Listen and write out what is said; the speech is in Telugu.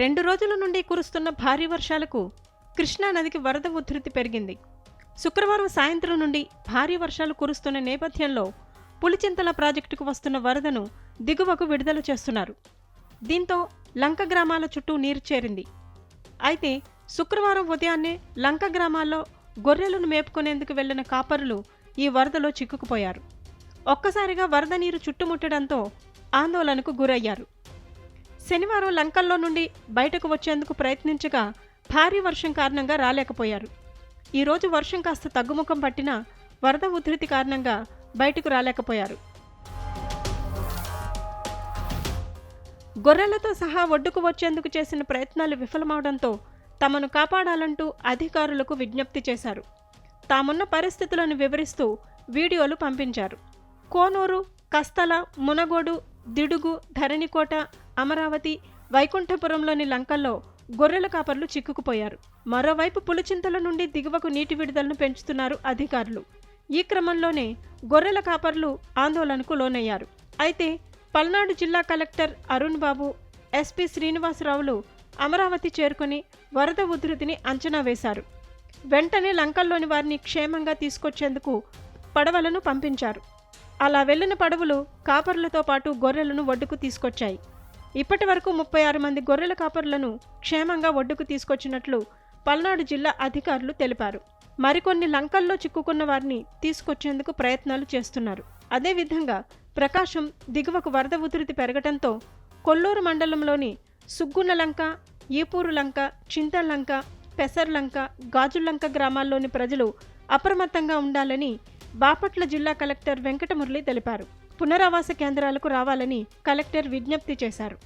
రెండు రోజుల నుండి కురుస్తున్న భారీ వర్షాలకు కృష్ణా నదికి వరద ఉధృతి పెరిగింది. శుక్రవారం సాయంత్రం నుండి భారీ వర్షాలు కురుస్తున్న నేపథ్యంలో పులిచింతల ప్రాజెక్టుకు వస్తున్న వరదను దిగువకు విడుదల చేస్తున్నారు. దీంతో లంక గ్రామాల చుట్టూ నీరు చేరింది. అయితే శుక్రవారం ఉదయాన్నే లంక గ్రామాల్లో గొర్రెలను మేపుకునేందుకు వెళ్ళిన కాపరులు ఈ వరదలో చిక్కుకుపోయారు. ఒక్కసారిగా వరద నీరు చుట్టుముట్టడంతో ఆందోళనకు గురయ్యారు. శనివారం లంకల్లో నుండి బయటకు వచ్చేందుకు ప్రయత్నించగా భారీ వర్షం కారణంగా రాలేకపోయారు. ఈరోజు వర్షం కాస్త తగ్గుముఖం పట్టినా వరద ఉధృతి కారణంగా బయటకు రాలేకపోయారు. గొర్రెలతో సహా ఒడ్డుకు వచ్చేందుకు చేసిన ప్రయత్నాలు విఫలమవడంతో తమను కాపాడాలంటూ అధికారులకు విజ్ఞప్తి చేశారు. తామున్న పరిస్థితులను వివరిస్తూ వీడియోలు పంపించారు. కోనూరు కస్తల మునగోడు దిడుగు ధరణికోట అమరావతి వైకుంఠపురంలోని లంకల్లో గొర్రెల కాపర్లు చిక్కుకుపోయారు. మరోవైపు పులిచింతల నుండి దిగువకు నీటి విడుదలను పెంచుతున్నారు అధికారులు. ఈ క్రమంలోనే గొర్రెల కాపర్లు ఆందోళనకు లోనయ్యారు. అయితే పల్నాడు జిల్లా కలెక్టర్ అరుణ్ బాబు ఎస్పీ శ్రీనివాసరావులు అమరావతి చేరుకుని వరద ఉధృతిని అంచనా వేశారు. వెంటనే లంకల్లోని వారిని క్షేమంగా తీసుకొచ్చేందుకు పడవలను పంపించారు. అలా వెళ్ళిన పడవలు కాపర్లతో పాటు గొర్రెలను ఒడ్డుకు తీసుకొచ్చాయి. ఇప్పటి వరకు ముప్పై ఆరు మంది గొర్రెల కాపరులను క్షేమంగా ఒడ్డుకు తీసుకొచ్చినట్లు పల్నాడు జిల్లా అధికారులు తెలిపారు. మరికొన్ని లంకల్లో చిక్కుకున్న వారిని తీసుకొచ్చేందుకు ప్రయత్నాలు చేస్తున్నారు. అదేవిధంగా ప్రకాశం దిగువకు వరద ఉధృతి పెరగటంతో కొల్లూరు మండలంలోని సుగ్గున్న లంక ఈపూరు లంక చింతలంక పెసర్లంక గాజులంక గ్రామాల్లోని ప్రజలు అప్రమత్తంగా ఉండాలని బాపట్ల జిల్లా కలెక్టర్ వెంకటమురళి తెలిపారు. పునరావాస కేంద్రాలకు రావాలని కలెక్టర్ విజ్ఞప్తి చేశారు.